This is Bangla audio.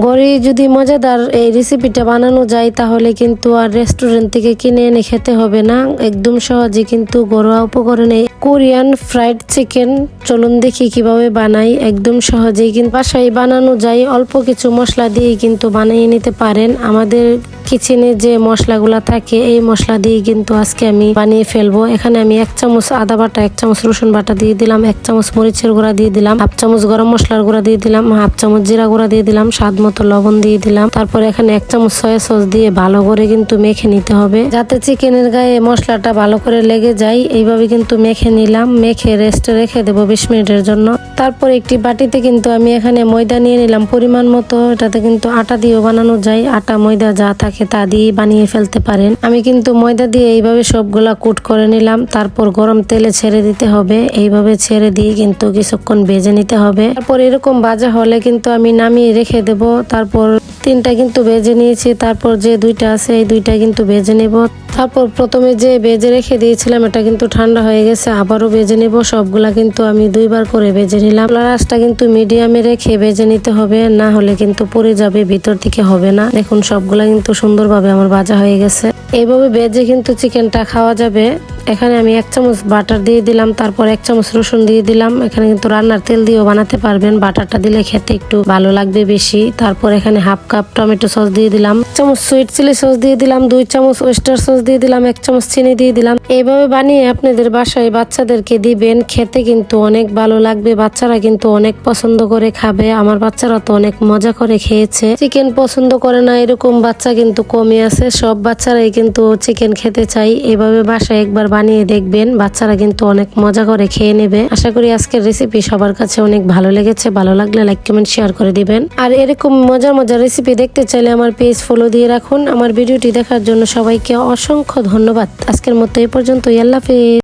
ঘরে যদি মজাদার এই রেসিপিটা বানানো যায়, তাহলে কিন্তু আর রেস্টুরেন্ট থেকে কিনে এনে খেতে হবে না। একদম সহজে কিন্তু ঘরোয়া উপকরণে কোরিয়ান ফ্রাইড চিকেন চলুন দেখি কীভাবে বানাই। একদম সহজেই কিন্তু বাসায় বানানো যায়। অল্প কিছু মশলা দিয়ে কিন্তু বানিয়ে নিতে পারেন। আমাদের কিচেনে যে মশলাগুলা থাকে, এই মশলা দিয়ে কিন্তু আজকে আমি বানিয়ে ফেলব। এখানে আমি এক চামচ আদা বাটা, এক চামচ রসুন বাটা দিয়ে দিলাম, এক চামচ মরিচের গুঁড়া দিয়ে দিলাম, হাফ চামচ গরম মশলার গুঁড়া দিয়ে দিলাম, হাফ চামচ জিরা গুঁড়া দিয়ে দিলাম, স্বাদ মতো লবণ দিয়ে দিলাম। তারপর এখানে এক চামচ সয়া সস দিয়ে ভালো করে কিন্তু মেখে নিতে হবে। যাতে চিকেনের গায়ে মশলাটা ভালো করে লেগে যায়, এইভাবে কিন্তু মেখে নিলাম। মেখে রেস্টে রেখে দেবো বিশ মিনিটের জন্য। তারপর একটি বাটিতে কিন্তু আমি এখানে ময়দা নিয়ে নিলাম। পরিমাণ মতো এটাতে কিন্তু আটা দিয়েও বানানো যায়। আটা, ময়দা যা থাকে তা দিয়ে বানিয়ে ফেলতে পারেন। আমি কিন্তু ময়দা দিয়ে এইভাবে সবগুলা কুট করে নিলাম। তারপর গরম তেলে ছেড়ে দিতে হবে। এইভাবে ছেড়ে দিয়ে কিন্তু কিছুক্ষণ ভেজে নিতে হবে। তারপর এরকম ভাজা হলে কিন্তু আমি নামিয়ে রেখে দেব। তারপর তিনটা কিন্তু ভেজে নিয়েছি, তারপর যে দুইটা আছে এই দুইটা কিন্তু ভেজে নেব। তারপর প্রথমে যে ভেজে রেখে দিয়েছিলাম, এটা কিন্তু ঠান্ডা হয়ে গেছে, আবারও ভেজে নেব। সবগুলা কিন্তু আমি দুইবার করে ভেজে নিলাম। রাসটা কিন্তু মিডিয়ামে রেখে ভেজে নিতে হবে, না হলে কিন্তু পড়ে যাবে, ভিতর থেকে হবে না। দেখুন, সবগুলা কিন্তু সুন্দরভাবে আমার ভাজা হয়ে গেছে। এইভাবে ভেজে কিন্তু চিকেনটা খাওয়া যাবে। এখানে আমি এক চামচ বাটার দিয়ে দিলাম, তারপর এক চামচ রসুন দিয়ে দিলাম। এখানে কিন্তু রান্নার তেল দিয়েও বানাতে পারবেন, বাটারটা দিলে খেতে একটু ভালো লাগবে বেশি। তারপর এখানে হাফ কাপ টমেটো সস দিয়ে দিলাম চামচ সুইট চিলি সস দিয়ে দিলাম, দুই চামচ ওয়েস্টার সস দিয়ে দিলাম, এক চামচ চিনি দিয়ে দিলাম। এইভাবে বানিয়ে আপনাদের বাসায় বাচ্চাদেরকে দিবেন, খেতে কিন্তু অনেক ভালো লাগবে, বাচ্চারা কিন্তু অনেক পছন্দ করে খাবে। আমার বাচ্চারা তো অনেক মজা করে খেয়েছে। চিকেন পছন্দ করে না, এরকম বাচ্চা কিন্তু কমে আছে। সব বাচ্চারাই কিন্তু চিকেন খেতে চাই এভাবে বাসায় একবার বানিয়ে দেখবেন, বাচ্চারা কিন্তু অনেক মজা করে খেয়ে নেবে। আশা করি আজকের রেসিপি সবার কাছে অনেক ভালো লেগেছে। ভালো লাগলে লাইক কমেন্ট শেয়ার করে দিবেন। আর এরকম মজার মজার রেসিপি দেখতে চাইলে আমার পেজ ফলো দিয়ে রাখুন। আমার ভিডিওটি দেখার জন্য সবাইকে অসংখ্য ধন্যবাদ। আজকের মতো এই পর্যন্ত আল্লাহ হাফেজ।